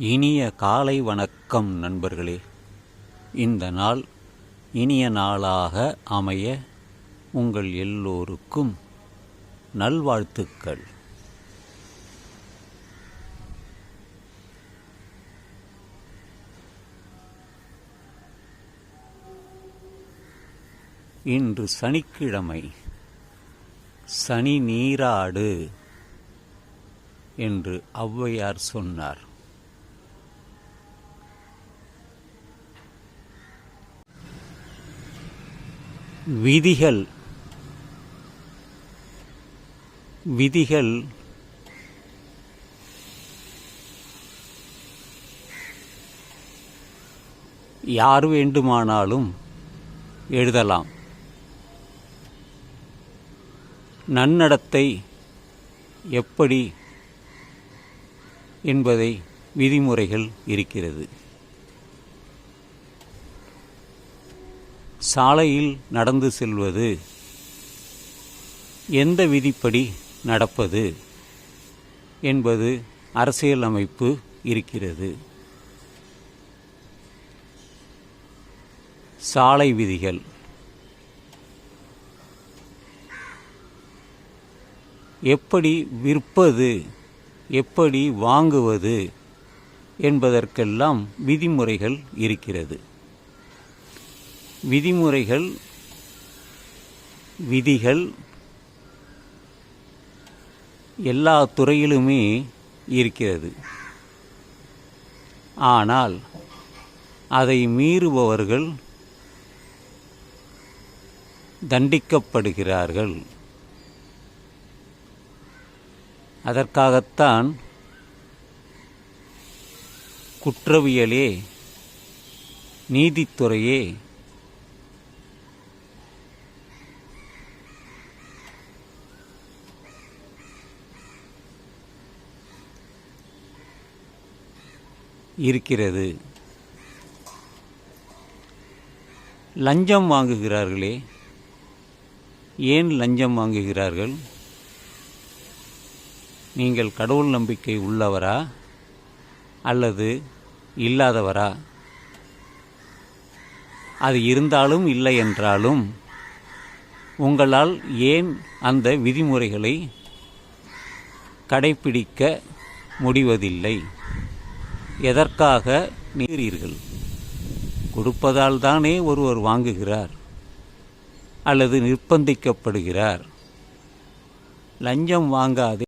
இனிய காலை வணக்கம் நண்பர்களே. இந்த நாள் இனிய நாளாக அமைய உங்கள் எல்லோருக்கும் நல்வாழ்த்துக்கள். இன்று சனிக்கிழமை சனி நீராடு என்று ஔவையார் சொன்னார். விதிகள். விதிகள். யார் வேண்டுமானாலும் எழுதலாம். நன்னடத்தை எப்படி என்பதை விதிமுறைகள் இருக்கிறது. சாலையில் நடந்து செல்வது. எந்த விதிப்படி நடப்பது என்பது அரசியல் அமைப்பு இருக்கிறது. சாலை விதிகள். எப்படி விற்பது எப்படி வாங்குவது என்பதற்கெல்லாம் விதிமுறைகள் இருக்கிறது. விதிமுறைகள் விதிகள் எல்லா துறையிலுமே இருக்கிறது. ஆனால் அதை மீறுபவர்கள் தண்டிக்கப்படுகிறார்கள். அதற்காகத்தான் குற்றவியலே நீதித்துறையே இருக்கிறது. லஞ்சம் வாங்குகிறார்களே. ஏன் லஞ்சம் வாங்குகிறார்கள்? நீங்கள் கடவுள் நம்பிக்கை உள்ளவரா? அல்லது இல்லாதவரா? அது இருந்தாலும் இல்லை என்றாலும் உங்களால் ஏன் அந்த விதிமுறைகளை கடைப்பிடிக்க முடிவதில்லை? எதற்காக நீரீர்கள்? கொடுப்பதால் தானே ஒருவர் வாங்குகிறார் அல்லது நிர்பந்திக்கப்படுகிறார் லஞ்சம் வாங்காதே